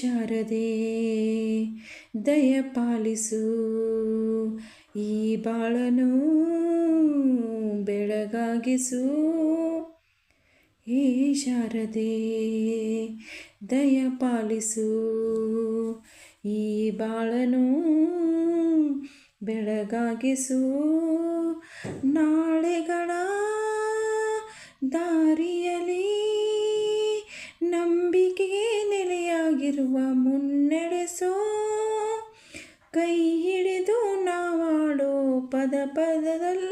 ಶಾರದೆ, ದಯ ಪಾಲಿಸು. ಈ ಬಾಳನು ಬೆಳಗಾಗಿಸು. ಈ ಶಾರದೆ, ದಯ ಪಾಲಿಸು. ಈ ಬಾಳನು ಬೆಳಗಾಗಿಸು. ನಾಳೆಗಳ ದಾರಿಯಲಿ ನಂಬಿಕೆಗೆ ನೆಲೆಯಾಗಿರುವ ಮುನ್ನಡೆಸೋ ಕೈ ಹಿಡಿದು ನಾವಾಡೋ ಪದ ಪದದಲ್ಲೂ